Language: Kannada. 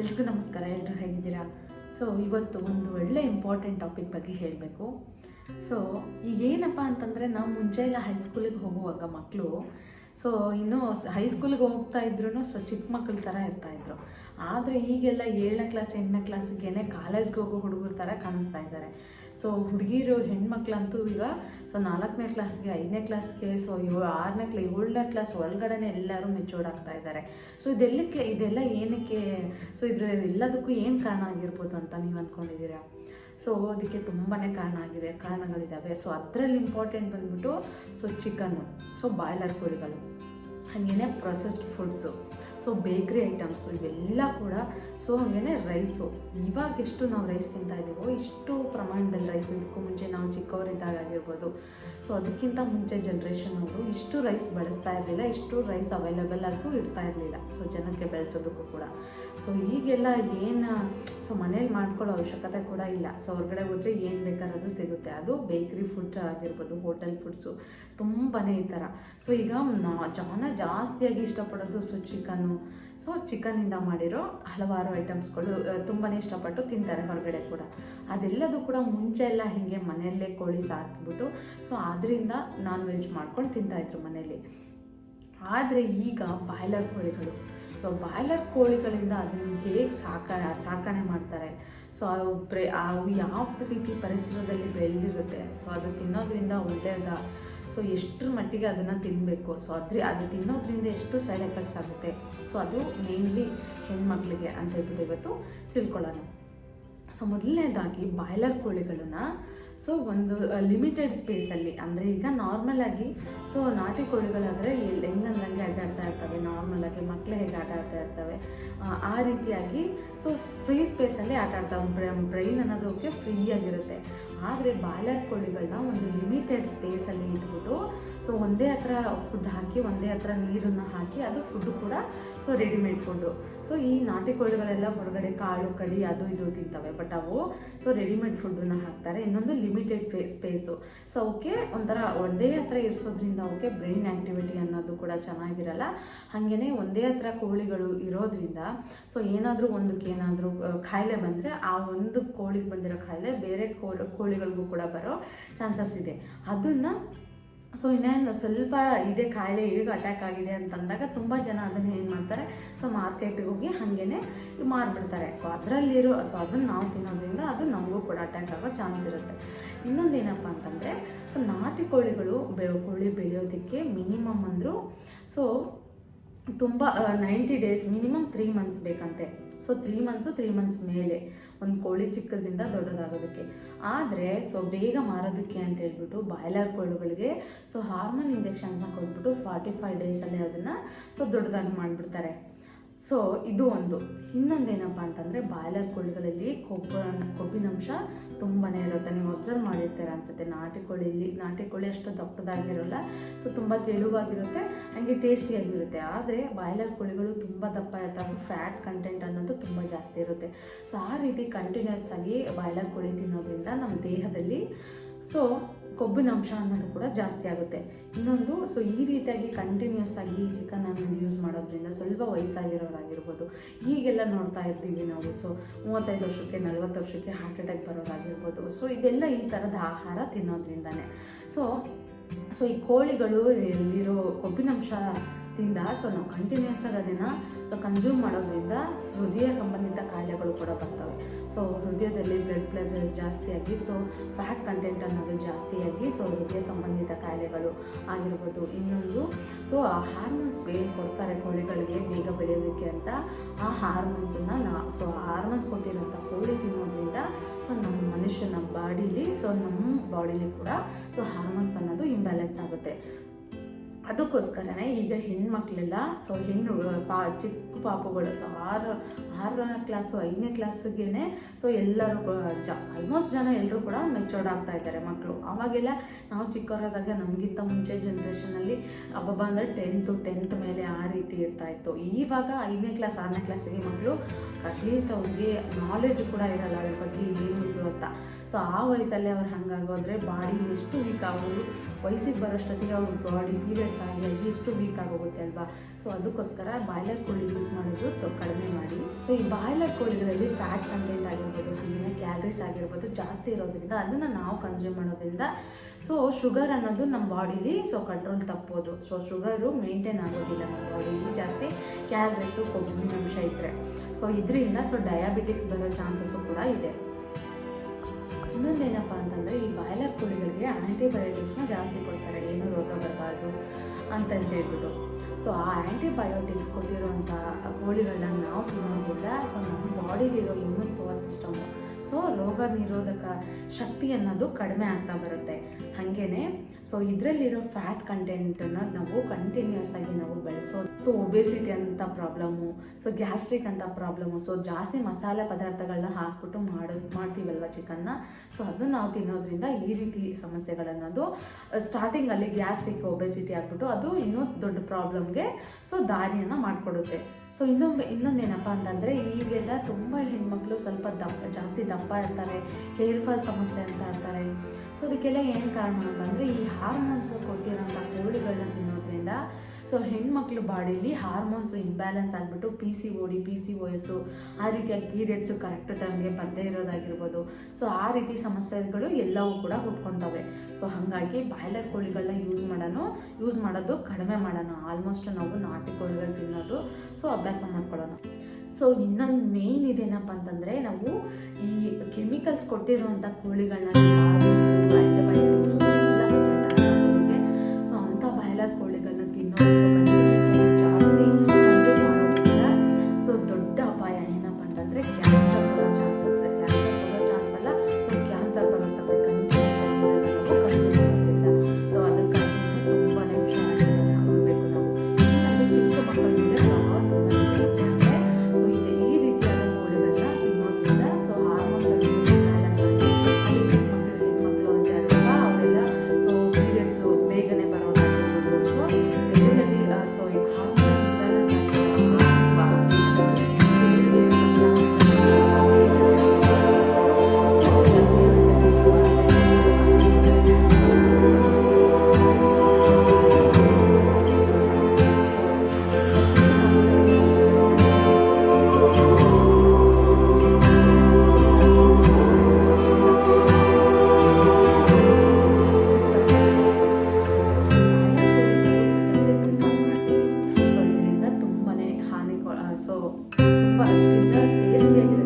ಎಲ್ರಿಗೂ ನಮಸ್ಕಾರ ಎಲ್ಲರೂ ಹೇಗಿದ್ದೀರಾ? ಸೊ ಇವತ್ತು ಒಂದು ಒಳ್ಳೆ ಇಂಪಾರ್ಟೆಂಟ್ ಟಾಪಿಕ್ ಬಗ್ಗೆ ಹೇಳಬೇಕು. ಸೊ ಈಗೇನಪ್ಪ ಅಂತಂದರೆ, ನಾವು ಮುಂಚೆ ಎಲ್ಲ ಹೈಸ್ಕೂಲಿಗೆ ಹೋಗುವಾಗ ಮಕ್ಕಳು ಸೊ ಇನ್ನೂ ಹೈಸ್ಕೂಲಿಗೆ ಹೋಗ್ತಾ ಇದ್ರು ಸೊ ಚಿಕ್ಕ ಮಕ್ಕಳ ಥರ ಇರ್ತಾಯಿದ್ರು ಆದರೆ ಈಗೆಲ್ಲ ಏಳನೇ ಕ್ಲಾಸ್ ಎಂಟನೇ ಕ್ಲಾಸಿಗೇನೆ ಕಾಲೇಜ್ಗೆ ಹೋಗೋ ಹುಡುಗರ ಥರ ಕಾಣಿಸ್ತಾ ಇದ್ದಾರೆ ಸೊ ಹುಡುಗಿರು ಹೆಣ್ಮಕ್ಳಂತೂ ಈಗ ಸೊ ನಾಲ್ಕನೇ ಕ್ಲಾಸ್ಗೆ ಐದನೇ ಕ್ಲಾಸ್ಗೆ ಸೊ ಏಳು ಆರನೇ ಕ್ಲಾ ಏಳನೇ ಕ್ಲಾಸ್ ಒಳಗಡೆ ಎಲ್ಲರೂ ಮೆಚೂರ್ಡ್ ಆಗ್ತಾ ಇದ್ದಾರೆ ಸೊ ಇದೆಲ್ಲಕ್ಕೆ, ಇದೆಲ್ಲ ಏನಕ್ಕೆ ಸೊ ಇದ್ರ ಎಲ್ಲದಕ್ಕೂ ಏನು ಕಾರಣ ಆಗಿರ್ಬೋದು ಅಂತ ನೀವು ಅಂದ್ಕೊಂಡಿದ್ದೀರಾ ಸೊ ಅದಕ್ಕೆ ತುಂಬಾ ಕಾರಣ ಆಗಿದೆ ಕಾರಣಗಳಿದ್ದಾವೆ ಸೊ ಅದರಲ್ಲಿ ಇಂಪಾರ್ಟೆಂಟ್ ಬಂದ್ಬಿಟ್ಟು ಸೊ ಚಿಕನ್ನು ಸೊ ಬಾಯ್ಲರ್ ಕೋಳಿಗಳು. ಹಾಗೇನೆ processed foods so bakery items ಇವೆಲ್ಲ ಕೂಡ ಸೊ ಹಾಗೇನೆ ರೈಸು. ಇವಾಗ ಎಷ್ಟು ನಾವು ರೈಸ್ ತಿಂತಾ ಇದ್ದೀವೋ ಇಷ್ಟು ಪ್ರಮಾಣದಲ್ಲಿ ರೈಸ್. ಇದಕ್ಕೂ ಮುಂಚೆ ನಾವು ಚಿಕ್ಕವರಿದ್ದಾಗ ಆಗಿರ್ಬೋದು. ಸೊ ಅದಕ್ಕಿಂತ ಮುಂಚೆ ಜನ್ರೇಷನ್ ಅವರು ಇಷ್ಟು ರೈಸ್ ಬಳಸ್ತಾ ಇರಲಿಲ್ಲ, ಇಷ್ಟು ರೈಸ್ ಅವೈಲೇಬಲ್ ಆಗು ಇರ್ತಾ ಇರಲಿಲ್ಲ. ಸೊ ಜನಕ್ಕೆ ಬೆಳೆಸೋದಕ್ಕೂ ಕೂಡ. ಸೊ ಈಗೆಲ್ಲ ಏನು ಸೊ ಮನೇಲಿ ಮಾಡ್ಕೊಳ್ಳೋ ಅವಶ್ಯಕತೆ ಕೂಡ ಇಲ್ಲ. ಸೊ ಹೊರಗಡೆ ಹೋದರೆ ಏನು ಬೇಕಾದ್ರೂ ಸಿಗುತ್ತೆ. ಅದು ಬೇಕ್ರಿ ಫುಡ್ ಆಗಿರ್ಬೋದು ಹೋಟೆಲ್ ಫುಡ್ಸು ತುಂಬಾ ಈ ಥರ ಸೊ ಈಗ ಜನ ಜಾಸ್ತಿಯಾಗಿ ಇಷ್ಟಪಡೋದು ಸೊ ಚಿಕನ್ನು ಸೊ ಚಿಕನ್ನಿಂದ ಮಾಡಿರೋ ಹಲವಾರು ಐಟಮ್ಸ್ಗಳು ತುಂಬಾ ಇಷ್ಟಪಟ್ಟು ತಿಂತಾರೆ ಹೊರಗಡೆ ಕೂಡ. ಅದೆಲ್ಲದೂ ಕೂಡ ಮುಂಚೆ ಎಲ್ಲ ಹೀಗೆ ಮನೆಯಲ್ಲೇ ಕೋಳಿ ಸಾಕ್ಬಿಟ್ಟು, ಸೊ ಅದರಿಂದ ನಾನ್ ವೆಜ್ ಮಾಡ್ಕೊಂಡು ತಿಂತಾಯಿದ್ರು ಮನೆಯಲ್ಲಿ. ಆದರೆ ಈಗ ಬಾಯ್ಲರ್ ಕೋಳಿಗಳು ಸೊ ಬಾಯ್ಲರ್ ಕೋಳಿಗಳಿಂದ ಅದನ್ನು ಹೇಗೆ ಸಾಕ ಸಾಕಣೆ ಮಾಡ್ತಾರೆ? ಸೊ ಅವು ಪ್ರೆ ಅವು ಯಾವ ರೀತಿ ಪರಿಸರದಲ್ಲಿ ಬೆಳೆದಿರುತ್ತೆ? ಸೊ ಅದು ತಿನ್ನೋದ್ರಿಂದ ಒಳ್ಳೆಯದ ಸೊ ಎಷ್ಟರ ಮಟ್ಟಿಗೆ ಅದನ್ನು ತಿನ್ನಬೇಕು ಸೊ ಅದ್ರ, ಅದು ತಿನ್ನೋದ್ರಿಂದ ಎಷ್ಟು ಸೈಡ್ ಎಫೆಕ್ಟ್ಸ್ ಆಗುತ್ತೆ? ಸೊ ಅದು ಮೇನ್ಲಿ ಹೆಣ್ಮಕ್ಳಿಗೆ ಅಂತ ಹೇಳ್ಬಿಟ್ಟು ಇವತ್ತು ತಿಳ್ಕೊಳ್ಳೋಣ. ಸೊ ಮೊದಲನೇದಾಗಿ ಬಾಯ್ಲರ್ ಕೋಳಿಗಳನ್ನು ಸೊ ಒಂದು ಲಿಮಿಟೆಡ್ ಸ್ಪೇಸಲ್ಲಿ, ಅಂದರೆ ಈಗ ನಾರ್ಮಲ್ ಆಗಿ ಸೊ ನಾಟಿ ಕೋಳಿಗಳಾದರೆ ಎಲ್ಲಿ ಹೆಂಗಂದಂಗೆ ಅಡ್ಡಾಡ್ತಾ ಇರ್ತವೆ ನಾರ್ಮಲಾಗಿ ಮಕ್ಕಳು ಹೇಗೆ ಆಟ ಆಡ್ತಾ ಇರ್ತವೆ ಆ, ರೀತಿಯಾಗಿ ಸೊ ಫ್ರೀ ಸ್ಪೇಸಲ್ಲಿ ಆಟ ಆಡ್ತಾವೆ ಬ್ರೈನ್ ಅನ್ನೋದಕ್ಕೆ ಫ್ರೀ ಆಗಿರುತ್ತೆ. ಆದರೆ ಬಾಯ್ಲರ್ ಕೋಳಿಗಳನ್ನ ಒಂದು ಲಿಮಿಟೆಡ್ ಸ್ಪೇಸಲ್ಲಿ ಇಟ್ಬಿಟ್ಟು ಸೊ ಒಂದೇ ಹತ್ರ ಫುಡ್ ಹಾಕಿ ಒಂದೇ ಹತ್ರ ನೀರನ್ನು ಹಾಕಿ ಅದು ಫುಡ್ ಕೂಡ ಸೊ ರೆಡಿಮೇಡ್ ಫುಡ್ಡು ಸೊ ಈ ನಾಟಿ ಕೋಳಿಗಳೆಲ್ಲ ಹೊರಗಡೆ ಕಾಳು ಕಡಿ ಅದು ಇದು ತಿಂತವೆ ಬಟ್ ಅವು ಸೊ ರೆಡಿಮೇಡ್ ಫುಡ್ಡನ್ನು ಹಾಕ್ತಾರೆ ಇನ್ನೊಂದು ಲಿಮಿಟೆಡ್ ಸ್ಪೇಸು ಸೊ ಅವಕ್ಕೆ ಒಂಥರ ಒಂದೇ ಹತ್ರ ಇರಿಸೋದ್ರಿಂದ ಅವಕ್ಕೆ ಬ್ರೈನ್ ಆ್ಯಕ್ಟಿವಿಟಿ ಅನ್ನೋದು ಕೂಡ ಚೆನ್ನಾಗಿರಲ್ಲ. ಹಾಗೆಯೇ ಒಂದೇ ಹತ್ರ ಕೋಳಿಗಳು ಇರೋದ್ರಿಂದ, ಸೊ ಏನಾದರೂ ಒಂದಕ್ಕೆ ಏನಾದರೂ ಕಾಯಿಲೆ ಬಂದರೆ ಆ ಒಂದು ಕೋಳಿಗೆ ಬಂದಿರೋ ಖಾಯಿಲೆ ಬೇರೆ ಕೋಳಿ ಕೋಳಿಗಳಿಗೂ ಕೂಡ ಬರೋ ಚಾನ್ಸಸ್ ಇದೆ. ಅದನ್ನು, ಸೊ ಇನ್ನೇನು ಸ್ವಲ್ಪ ಇದೇ ಕಾಯಿಲೆ ಈಗ ಅಟ್ಯಾಕ್ ಆಗಿದೆ ಅಂತಂದಾಗ ತುಂಬ ಜನ ಅದನ್ನು ಏನು ಮಾಡ್ತಾರೆ, ಸೊ ಮಾರ್ಕೆಟಿಗೆ ಹೋಗಿ ಹಾಗೇನೆ ಮಾರ್ಬಿಡ್ತಾರೆ. ಸೊ ಅದರಲ್ಲಿರೋ ಸೊ ಅದನ್ನು ನಾವು ತಿನ್ನೋದ್ರಿಂದ ಅದು ನಮಗೂ ಕೂಡ ಅಟ್ಯಾಕ್ ಆಗೋ ಚಾನ್ಸ್ ಇರುತ್ತೆ. ಇನ್ನೊಂದು ಏನಪ್ಪ ಅಂತಂದರೆ ಸೊ ನಾಟಿ ಕೋಳಿಗಳು ಬೆ ಕೋಳಿ ಬೆಳೆಯೋದಕ್ಕೆ ಮಿನಿಮಮ್ ಅಂದರೂ ಸೊ ತುಂಬ ninety days, minimum three months ಬೇಕಂತೆ. So three months, three months ಮೇಲೆ, ಒಂದು ಕೋಳಿ ಚಿಕ್ಕದಿಂದ ದೊಡ್ಡದಾಗೋದಕ್ಕೆ. ಆದರೆ ಸೊ ಬೇಗ ಮಾರೋದಕ್ಕೆ ಅಂತ ಹೇಳ್ಬಿಟ್ಟು ಬಾಯ್ಲರ್ ಕೋಳಿಗಳಿಗೆ ಸೊ ಹಾರ್ಮೋನ್ ಇಂಜೆಕ್ಷನ್ಸ್ನ ಕೊಟ್ಬಿಟ್ಟು ಫಾರ್ಟಿ ಫೈವ್ ಡೇಸಲ್ಲಿ ಅದನ್ನು ಸೊ ದೊಡ್ಡದಾಗಿ ಮಾಡಿಬಿಡ್ತಾರೆ. ಸೊ, ಇದು ಒಂದು. ಇನ್ನೊಂದೇನಪ್ಪ ಅಂತಂದರೆ ಬಾಯ್ಲರ್ ಕೋಳಿಗಳಲ್ಲಿ ಕೊಬ್ಬ ಕೊಬ್ಬಿನಂಶ ತುಂಬಾ ಇರುತ್ತೆ. ನೀವು ಅಬ್ಸರ್ವ್ ಮಾಡಿರ್ತೀರ ಅನ್ಸುತ್ತೆ. ನಾಟಿ ಕೋಳಿಲಿ ನಾಟಿ ಕೋಳಿ ಅಷ್ಟು ದಪ್ಪದಾಗಿರೋಲ್ಲ. ಸೊ, ತುಂಬ ತೆಳುವಾಗಿರುತ್ತೆ. ಹಾಗೆ ಟೇಸ್ಟಿಯಾಗಿರುತ್ತೆ. ಆದರೆ ಬಾಯ್ಲರ್ ಕೋಳಿಗಳು ತುಂಬ ದಪ್ಪ ಇರ್ತವೆ ಫ್ಯಾಟ್ ಕಂಟೆಂಟ್ ಅನ್ನೋದು ತುಂಬ ಜಾಸ್ತಿ ಇರುತ್ತೆ. ಸೊ, ಆ ರೀತಿ ಕಂಟಿನ್ಯೂಸ್ ಆಗಿ ಬಾಯ್ಲರ್ ಕೋಳಿ ತಿನ್ನೋದ್ರಿಂದ ನಮ್ಮ ದೇಹದಲ್ಲಿ ಸೊ ಕೊಬ್ಬಿನ ಅಂಶ ಅನ್ನೋದು ಕೂಡ ಜಾಸ್ತಿ ಆಗುತ್ತೆ. ಇನ್ನೊಂದು ಸೊ ಈ ರೀತಿಯಾಗಿ ಕಂಟಿನ್ಯೂಸ್ ಆಗಿ ಚಿಕನ್ ಅನ್ನೋದು ಯೂಸ್ ಮಾಡೋದ್ರಿಂದ ಸ್ವಲ್ಪ ವಯಸ್ಸಾಗಿರೋರಾಗಿರ್ಬೋದು. ಈಗೆಲ್ಲ ನೋಡ್ತಾ ಇರ್ತೀವಿ ನಾವು. ಸೊ ಮೂವತ್ತೈದು ವರ್ಷಕ್ಕೆ, ನಲ್ವತ್ತು ವರ್ಷಕ್ಕೆ ಹಾರ್ಟ್ ಅಟ್ಯಾಕ್ ಬರೋದಾಗಿರ್ಬೋದು ಸೊ ಇದೆಲ್ಲ ಈ ಥರದ ಆಹಾರ ತಿನ್ನೋದ್ರಿಂದನೇ. ಸೊ ಸೊ ಈ ಕೋಳಿಗಳು ಇಲ್ಲಿರೋ ಕೊಬ್ಬಿನಂಶದಿಂದ ಸೊ ನಾವು ಕಂಟಿನ್ಯೂಸ್ ಆಗಿ ಅದನ್ನು ಸೊ ಕನ್ಸ್ಯೂಮ್ ಮಾಡೋದ್ರಿಂದ ಹೃದಯ ಸಂಬಂಧಿತ ಕಾಯಿಲೆಗಳು ಕೂಡ ಬರ್ತವೆ. ಸೊ ಹೃದಯದಲ್ಲಿ ಬ್ಲಡ್ ಪ್ರೆಷರ್ ಜಾಸ್ತಿಯಾಗಿ ಸೊ ಫ್ಯಾಟ್ ಕಂಟೆಂಟ್ ಅನ್ನೋದು ಜಾಸ್ತಿಯಾಗಿ ಸೊ ಹೃದಯ ಸಂಬಂಧಿತ ಕಾಯಿಲೆಗಳು ಆಗಿರ್ಬೋದು. ಇನ್ನೊಂದು ಸೊ ಆ ಹಾರ್ಮೋನ್ಸ್ ಏನು ಕೊಡ್ತಾರೆ ಕೋಳಿಗಳಿಗೆ ಬೇಗ ಬೆಳೆಯೋದಕ್ಕೆ ಅಂತ. ಆ ಹಾರ್ಮೋನ್ಸನ್ನು ನಾ ಸೊ ಹಾರ್ಮೋನ್ಸ್ ಕೊಟ್ಟಿರೋಂಥ ಕೋಳಿ ತಿನ್ನೋದ್ರಿಂದ ಸೊ ನಮ್ಮ ಮನುಷ್ಯನ ಬಾಡೀಲಿ ಸೊ ನಮ್ಮ ಬಾಡಿಲಿ ಕೂಡ ಸೊ ಹಾರ್ಮೋನ್ಸ್ ಅನ್ನೋದು ಇಂಬ್ಯಾಲೆನ್ಸ್ ಆಗುತ್ತೆ. ಅದಕ್ಕೋಸ್ಕರನೇ ಈಗ ಹೆಣ್ಮಕ್ಳೆಲ್ಲ ಸೊ ಹೆಣ್ಣು ಪಾ, ಚಿಕ್ಕ ಪಾಪುಗಳು ಸೊ ಆರು, ಆರನೇ ಕ್ಲಾಸು ಐದನೇ ಕ್ಲಾಸಿಗೆ ಸೊ ಎಲ್ಲರೂ ಜ ಆಲ್ಮೋಸ್ಟ್ ಜನ ಎಲ್ಲರೂ ಕೂಡ ಮೆಚೋರ್ಡ್ ಆಗ್ತಾ ಇದ್ದಾರೆ ಮಕ್ಕಳು ಆವಾಗೆಲ್ಲ ನಾವು ಚಿಕ್ಕವರಾದಾಗ ನಮಗಿಂತ ಮುಂಚೆ ಜನ್ರೇಷನಲ್ಲಿ ಹಬ್ಬಬ್ಬ ಅಂದರೆ ಟೆಂತು ಟೆಂತ್ ಮೇಲೆ ಆ ರೀತಿ ಇರ್ತಾ ಇತ್ತು. ಇವಾಗ ಐದನೇ ಕ್ಲಾಸ್ ಆರನೇ ಕ್ಲಾಸಿಗೆ ಮಕ್ಕಳು ಅಟ್ಲೀಸ್ಟ್ ಅವ್ರಿಗೆ ನಾಲೆಜ್ ಕೂಡ ಇರಲ್ಲ ಅದ್ರ ಬಗ್ಗೆ ಏನು ಇದು ಅಂತ. ಸೊ ಆ ವಯಸ್ಸಲ್ಲೇ ಅವ್ರು ಹಂಗಾಗೋದ್ರೆ ಬಾಡಿ ಎಷ್ಟು ವೀಕ್ ಆಗೋದು ವಯಸ್ಸಿಗೆ ಬರೋಷ್ಟೊತ್ತಿಗೆ ಅವ್ರ ಬಾಡಿ ಪೀರಿಯಡ್ಸ್ ಆಗಿ ಎಷ್ಟು ವೀಕ್ ಆಗೋಗುತ್ತೆ ಅಲ್ವಾ? ಸೊ ಅದಕ್ಕೋಸ್ಕರ ಬಾಯ್ಲರ್ ಕೋಳಿ ಯೂಸ್ ಮಾಡೋದು ಕಡಿಮೆ ಮಾಡಿ. ಸೊ ಈ ಬಾಯ್ಲರ್ ಕೋಳಿಗಳಲ್ಲಿ ಫ್ಯಾಟ್ ಕಂಟೆಂಟ್ ಆಗಿರ್ಬೋದು ಹಾಗೆಯೇ ಕ್ಯಾಲರೀಸ್ ಆಗಿರ್ಬೋದು ಜಾಸ್ತಿ ಇರೋದ್ರಿಂದ ಅದನ್ನು ನಾವು ಕನ್ಸ್ಯೂಮ್ ಮಾಡೋದ್ರಿಂದ ಸೊ ಶುಗರ್ ಅನ್ನೋದು ನಮ್ಮ ಬಾಡಿಲಿ ಸೊ ಕಂಟ್ರೋಲ್ ತಪ್ಪೋದು. ಸೊ ಶುಗರು ಮೇಂಟೈನ್ ಆಗೋದಿಲ್ಲ ನಮ್ಮ ಬಾಡಿಲಿ ಜಾಸ್ತಿ ಕ್ಯಾಲರೀಸು ಕೊಬ್ಬಿನ ಅಂಶ ಇದ್ದರೆ ಸೊ ಇದರಿಂದ ಸೊ ಡಯಾಬಿಟಿಕ್ಸ್ ಬರೋ ಚಾನ್ಸಸ್ಸು ಕೂಡ ಇದೆ. ಇನ್ನೊಂದೇನಪ್ಪ ಅಂತಂದರೆ, ಈ ಬಾಯ್ಲರ್ ಕೋಳಿಗಳಿಗೆ ಆ್ಯಂಟಿಬಯೋಟಿಕ್ಸ್ನ ಜಾಸ್ತಿ ಕೊಡ್ತಾರೆ. ಏನು ರೋಗ ಬರಬಾರ್ದು ಅಂತಂತ ಹೇಳ್ಬಿಟ್ಟು. ಸೊ ಆ ಆ್ಯಂಟಿಬಯೋಟಿಕ್ಸ್ ಕೊಟ್ಟಿರುವಂಥ ಕೋಳಿಗಳನ್ನ ನಾವು ತಿನ್ನೋದ್ರಿಂದ ಸೊ ನಮ್ಮ ಬಾಡಿಲಿರೋ ಇಮ್ಯೂನ್ ಪವರ್ ಸಿಸ್ಟಮು ಸೊ ರೋಗ ನಿರೋಧಕ ಶಕ್ತಿ ಅನ್ನೋದು ಕಡಿಮೆ ಆಗ್ತಾ ಬರುತ್ತೆ. ಹಾಗೇನೆ, ಸೊ ಇದರಲ್ಲಿರೋ ಫ್ಯಾಟ್ ಕಂಟೆಂಟನ್ನು ನಾವು ಕಂಟಿನ್ಯೂಸ್ ಆಗಿ ನಾವು ಬೆಳೆಸೋದು ಸೊ ಒಬೆಸಿಟಿ ಅಂತ ಪ್ರಾಬ್ಲಮ್ಮು ಸೊ ಗ್ಯಾಸ್ಟ್ರಿಕ್ ಅಂತ ಪ್ರಾಬ್ಲಮ್ಮು ಸೊ ಜಾಸ್ತಿ ಮಸಾಲೆ ಪದಾರ್ಥಗಳನ್ನ ಹಾಕ್ಬಿಟ್ಟು ಮಾಡೋ, ಮಾಡ್ತೀವಲ್ವ ಚಿಕನ್ನ? ಸೊ ಅದು ನಾವು ತಿನ್ನೋದ್ರಿಂದ ಈ ರೀತಿ ಸಮಸ್ಯೆಗಳನ್ನೋದು ಸ್ಟಾರ್ಟಿಂಗಲ್ಲಿ ಗ್ಯಾಸ್ಟ್ರಿಕ್ ಒಬೆಸಿಟಿ ಆಗ್ಬಿಟ್ಟು ಅದು ಇನ್ನೂ ದೊಡ್ಡ ಪ್ರಾಬ್ಲಮ್ಗೆ ಸೊ ದಾರಿಯನ್ನು ಮಾಡಿಕೊಡುತ್ತೆ. ಸೊ ಇನ್ನೊಂದು ಇನ್ನೊಂದೇನಪ್ಪ ಅಂತಂದರೆ, ಈಗೆಲ್ಲ ತುಂಬ ಹೆಣ್ಮಕ್ಳು ಸ್ವಲ್ಪ ದಪ್ಪ ಜಾಸ್ತಿ ದಪ್ಪ ಇರ್ತಾರೆ. ಹೇರ್ ಫಾಲ್ ಸಮಸ್ಯೆ ಅಂತ ಇರ್ತಾರೆ. ಸೊ ಅದಕ್ಕೆಲ್ಲ ಏನು ಕಾರಣ ಅಂತಂದರೆ, ಈ ಹಾರ್ಮೋನ್ಸ್ ಕೊಟ್ಟಿರೋಂಥ ಕೋಳಿಗಳನ್ನ ತಿನ್ನೋದ್ರಿಂದ ಸೊ ಹೆಣ್ಮಕ್ಳು ಬಾಡಿಲಿ ಹಾರ್ಮೋನ್ಸ್ ಇಂಬ್ಯಾಲೆನ್ಸ್ ಆಗಿಬಿಟ್ಟು P C O D P C O ಆ ರೀತಿಯಾಗಿ ಪೀರಿಯಡ್ಸು ಕರೆಕ್ಟ್ ಟೈಮ್ಗೆ ಬರದೇ ಇರೋದಾಗಿರ್ಬೋದು. ಸೊ ಆ ರೀತಿ ಸಮಸ್ಯೆಗಳು ಎಲ್ಲವೂ ಕೂಡ ಹುಟ್ಕೊತವೆ ಸೊ ಹಾಗಾಗಿ ಬಾಯ್ಲರ್ ಕೋಳಿಗಳನ್ನ ಯೂಸ್ ಮಾಡೋಣ ಯೂಸ್ ಮಾಡೋದು ಕಡಿಮೆ ಮಾಡೋಣ ಆಲ್ಮೋಸ್ಟ್ ನಾವು ನಾಟಿ ಕೋಳಿಗಳು ತಿನ್ನೋದು. ಸೊ ಅಭ್ಯಾಸ ಮಾಡ್ಕೊಳ್ಳೋಣ. ಸೊ ಇನ್ನೊಂದು ಮೇಯ್ನ್ ಇದೇನಪ್ಪ ಅಂತಂದರೆ ನಾವು ಈ ಕೆಮಿಕಲ್ಸ್ ಕೊಟ್ಟಿರುವಂಥ ಕೋಳಿಗಳನ್ನ ಕೋಳಿಗಳನ್ನ ಸೊ ಇದರಿಂದ ತುಂಬಾನೇ ಹಾನಿ ಸೊ ತುಂಬ ಟೇಸ್ಟಿಯಾಗಿರುತ್ತೆ